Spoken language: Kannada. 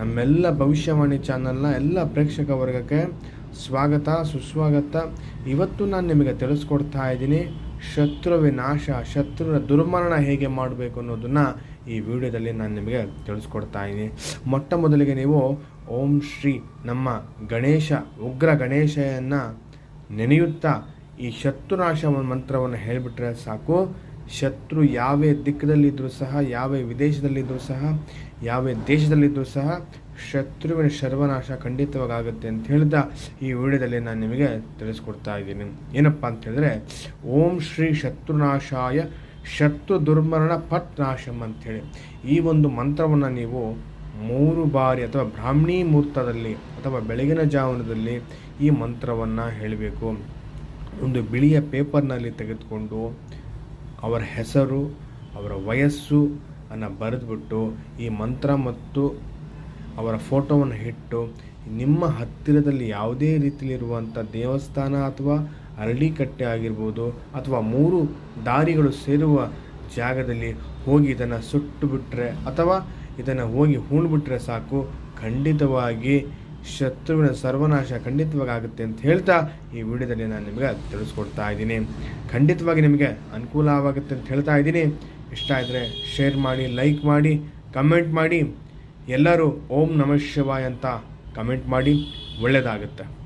ನಮ್ಮೆಲ್ಲ ಭವಿಷ್ಯವಾಣಿ ಚಾನಲ್ನ ಎಲ್ಲ ಪ್ರೇಕ್ಷಕ ವರ್ಗಕ್ಕೆ ಸ್ವಾಗತ, ಸುಸ್ವಾಗತ. ಇವತ್ತು ನಾನು ನಿಮಗೆ ತಿಳಿಸ್ಕೊಡ್ತಾ ಇದ್ದೀನಿ ಶತ್ರು ವಿನಾಶ ಶತ್ರುವಿನ ದುರ್ಮರಣ ಹೇಗೆ ಮಾಡಬೇಕು ಅನ್ನೋದನ್ನು ಈ ವಿಡಿಯೋದಲ್ಲಿ ನಾನು ನಿಮಗೆ ತಿಳಿಸ್ಕೊಡ್ತಾ ಇದ್ದೀನಿ. ಮೊಟ್ಟ ಮೊದಲಿಗೆ ನೀವು ಓಂ ಶ್ರೀ ನಮ್ಮ ಗಣೇಶ, ಉಗ್ರ ಗಣೇಶಯನ್ನು ನೆನೆಯುತ್ತಾ ಈ ಶತ್ರುನಾಶ ಮಂತ್ರವನ್ನು ಹೇಳಿಬಿಟ್ರೆ ಸಾಕು. ಶತ್ರು ಯಾವೇ ದಿಕ್ಕದಲ್ಲಿದ್ದರೂ ಸಹ, ಯಾವ ವಿದೇಶದಲ್ಲಿದ್ದರೂ ಸಹ, ಯಾವ ದೇಶದಲ್ಲಿದ್ದರೂ ಸಹ ಶತ್ರುವಿನ ಸರ್ವನಾಶ ಖಂಡಿತವಾಗುತ್ತೆ ಅಂತ ಹೇಳಿದ ಈ ವಿಡಿಯೋದಲ್ಲಿ ನಾನು ನಿಮಗೆ ತಿಳಿಸ್ಕೊಡ್ತಾ ಇದ್ದೀನಿ. ಏನಪ್ಪ ಅಂತ ಹೇಳಿದ್ರೆ, ಓಂ ಶ್ರೀ ಶತ್ರುನಾಶಾಯ ಶತ್ರು ದುರ್ಮರಣ ಪಟ್ ನಾಶಂ ಅಂಥೇಳಿ ಈ ಒಂದು ಮಂತ್ರವನ್ನು ನೀವು ಮೂರು ಬಾರಿ ಅಥವಾ ಬ್ರಾಹ್ಮಣಿ ಮುಹೂರ್ತದಲ್ಲಿ ಅಥವಾ ಬೆಳಗಿನ ಜಾವನದಲ್ಲಿ ಈ ಮಂತ್ರವನ್ನು ಹೇಳಬೇಕು. ಒಂದು ಬಿಳಿಯ ಪೇಪರ್ನಲ್ಲಿ ತೆಗೆದುಕೊಂಡು ಅವರ ಹೆಸರು, ಅವರ ವಯಸ್ಸು ಅನ್ನು ಬರೆದುಬಿಟ್ಟು ಈ ಮಂತ್ರ ಮತ್ತು ಅವರ ಫೋಟೋವನ್ನು ಇಟ್ಟು ನಿಮ್ಮ ಹತ್ತಿರದಲ್ಲಿ ಯಾವುದೇ ರೀತಿಯಲ್ಲಿರುವಂಥ ದೇವಸ್ಥಾನ ಅಥವಾ ಅರಳಿಕಟ್ಟೆ ಆಗಿರ್ಬೋದು ಅಥವಾ ಮೂರು ದಾರಿಗಳು ಸೇರುವ ಜಾಗದಲ್ಲಿ ಹೋಗಿ ಇದನ್ನು ಸುಟ್ಟು ಬಿಟ್ಟರೆ ಅಥವಾ ಇದನ್ನು ಹೋಗಿ ಹೂಣ್ಬಿಟ್ರೆ ಸಾಕು, ಖಂಡಿತವಾಗಿ ಶತ್ರುವಿನ ಸರ್ವನಾಶ ಖಂಡಿತವಾಗುತ್ತೆ ಅಂತ ಹೇಳ್ತಾ ಈ ವಿಡಿಯೋದಲ್ಲಿ ನಾನು ನಿಮಗೆ ತಿಳಿಸ್ಕೊಡ್ತಾ ಇದ್ದೀನಿ. ಖಂಡಿತವಾಗಿ ನಿಮಗೆ ಅನುಕೂಲವಾಗುತ್ತೆ ಅಂತ ಹೇಳ್ತಾ ಇದ್ದೀನಿ. ಇಷ್ಟ ಆದರೆ ಶೇರ್ ಮಾಡಿ, ಲೈಕ್ ಮಾಡಿ, ಕಮೆಂಟ್ ಮಾಡಿ. ಎಲ್ಲರೂ ಓಂ ನಮಃ ಶಿವಾಯ ಅಂತ ಕಮೆಂಟ್ ಮಾಡಿ. ಒಳ್ಳೆಯದಾಗುತ್ತೆ